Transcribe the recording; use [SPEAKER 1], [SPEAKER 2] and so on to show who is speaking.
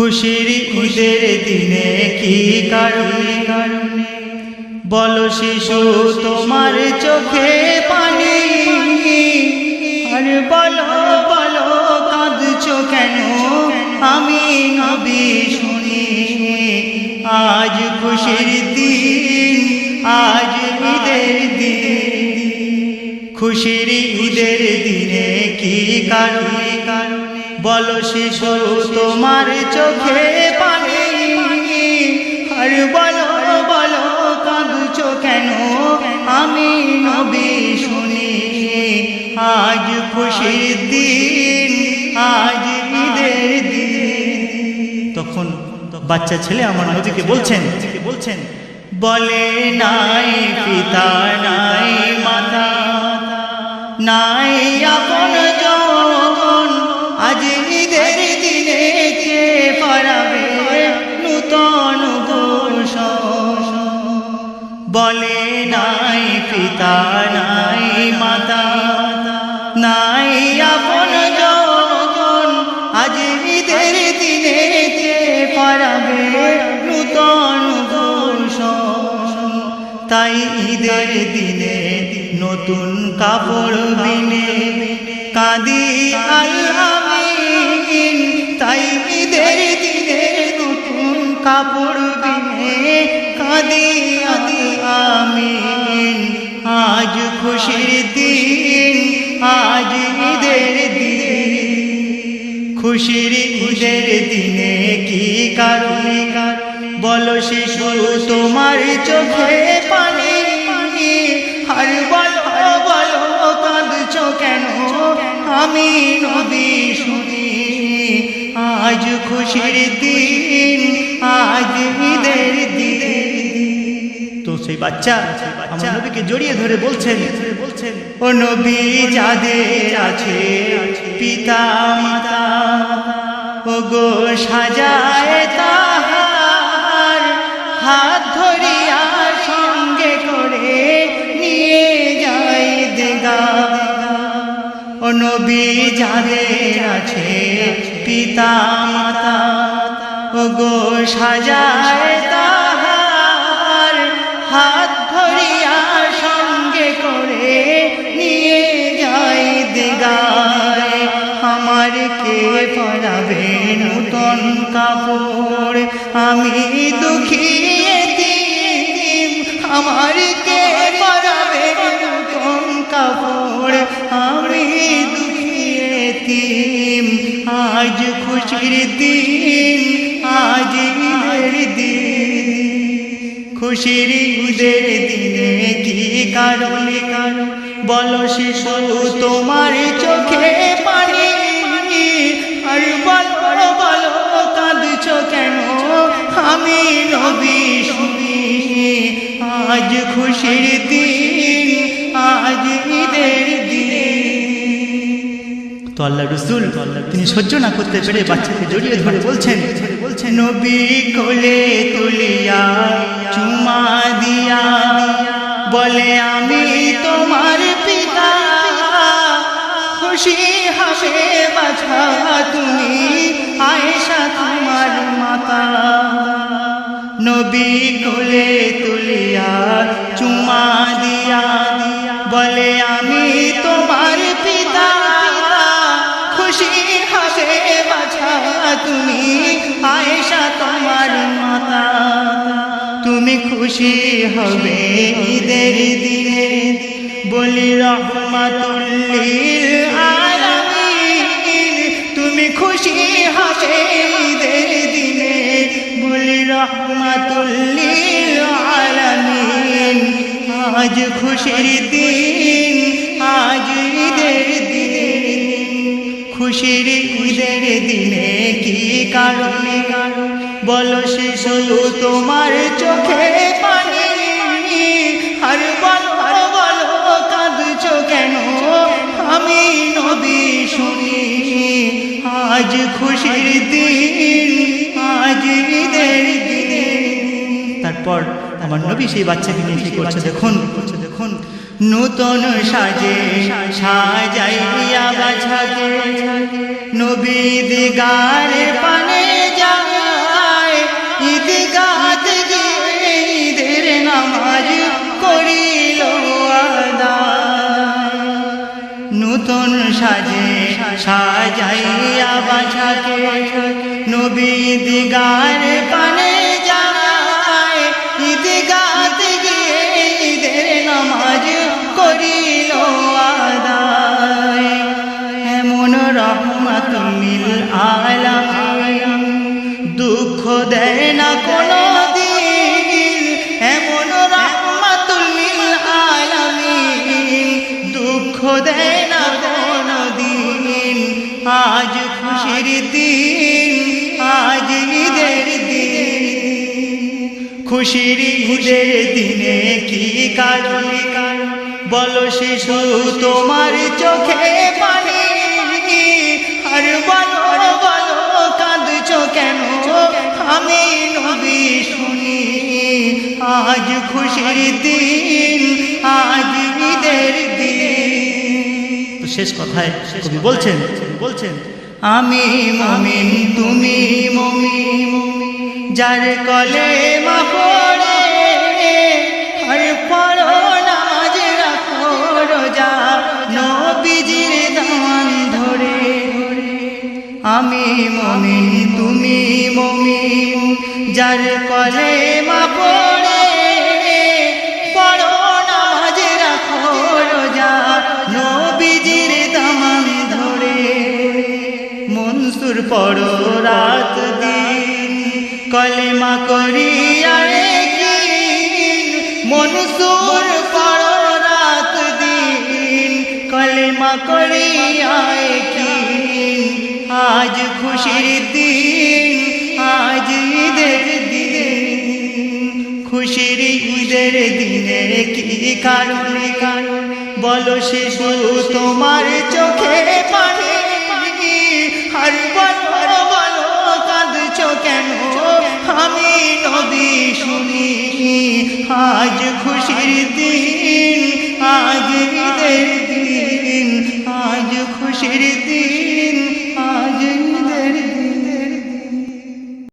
[SPEAKER 1] খুশির ঈদের দিনে কি কারণে? কারণে বলো শিশু, তোমার চোখে পানি। আর বলো বলো, কাঁদছো কেন? আমি নবী শুনি। আজ খুশির দিন, আজ ঈদের দিন। খুশির ঈদের দিনে কি কারণে কারণে? বলো শিশু, তোমার চোখে পানি। আর বলো বলো, কাঁদছো কেন? আমি নবী শুনি। আজ খুশির দিন, আজ ঈদের দিন। তখন বাচ্চা ছেলে আমার নদীকে বলছেন বলছেন, বলে নাই পিতা, নাই মাতা, নাই আপন পিতা নাই মাতা, নাই আপন জন, আজ ঈদের দিনে কে পারাবে নূতন বর্ষ তাই ঈদের দিনে নতুন কাপড় বিনে কাঁদি আল্লামিন তাই ঈদের দিনে নতুন কাপড় খুশির দিন আজ ঈদের দিন। খুশির ঈদের দিনে কি কারণে? বলো শিশু, তোমার চোখে পানি। আর বলো বলো, কাঁদছো কেন? আমি নবী শুনি। আজ খুশির দিন, আজ ঈদের দিন। সেই বাচ্চা আমার নবীকে জড়িয়ে ধরে বলছেন বলছেন ও নবী, যাদের আছে পিতা, মাতা ও গো সাজায় তাহার হাত ধরিয়া সঙ্গে করে নিয়ে যাই দেগা। ও নবী, যাদের আছে পিতা, মাতা ও গো সাজায় হাত ধরিয়া সঙ্গে করে নিয়ে যাই দেগায় আমার কে পড়াবে নূতন কাপড়? আমি দুঃখী আমার কে পড়াবে নূতন কাপড়? আমি দুঃখী আজ খুশির দিন, আজ খুশির ঈদের দিনে কি কারণে? কারণ বলো শিশু তোমার চোখে পানি। আর বলো বলো, কাঁদছো কেন? আমি নবী শুনি। আজ খুশির দিন, আজ ঈদের দিন। তো আল্লাহ রসুল, তিনি সহ্য না করতে পেরে বাচ্চাকে জড়িয়ে ধরে বলছেন বলছেন, নবী কোলে তুলিয়া চুমা দিয়া বলে, আমি তোমার পিতা। খুশি হাসে বাছা তুমি, আয়েশা তোমার মাতা। নবী কোলে তুলিয়া চুমা দিয়া বলে, আমি তোমার পিতা। খুশি হাসে বাছা তুমি তুমি খুশি হবে ঈদের দিনে। বলি রহমাতুল্লিল আলামিন, তুমি খুশি হবে ঈদের দিনে। বলি রহমাতুল্লিল আলামিন, আজ খুশির দিন, আজ ঈদের দিনে। খুশির ঈদের দিনে কি কারণে কারণ? বলো শিশু, তোমার চোখে পানি। আর বলো বলো, কাঁদছো কেন? আমি নবী শুনি। আজ খুশির দিন, আজ ঈদের দিন। তারপর আমার নবী সেই বাচ্চাকে নিয়ে কি করছে দেখুন। দেখুন নূতন সাজে, সাজাইয়া বাছাকে। নবী দিগার পানে সাজাইয়া বাছাকে। নবী দিগার পানে যায় ঈদগাতে গিয়ে নামাজ আদায়। আলামিন দুঃখ না কোনো দুঃখ দেয় আজ খুশির দিন, আজ ঈদের দিন। খুশির ঈদের দিনে কি কারণে বলো শিশু, তোমার চোখে পানি আর বলো বলো, কাঁদছ কেন? আমি নবী শুনি। আজ খুশির দিন
[SPEAKER 2] শেষ কথায় কবি বলছেন বলছেন,
[SPEAKER 1] আমি মমিন, তুমি মমিন, যার কলে আমি মমিন, তুমি মমিন, যার কলে মা পড়ো রাত দিন। কলেমা করিয়া কিন মনসুর পড়ো রাত দিন। কলেমা করিয়া কিন আজ খুশির দিন, আজ ঈদের দিন। খুশির ঈদের দিনে কি কারণে, কারণ বলো শিশু তোমার চোখে পানি। আর বলো বলো কাঁদছ কেন আমি নবী শুনি আজ খুশির দিন।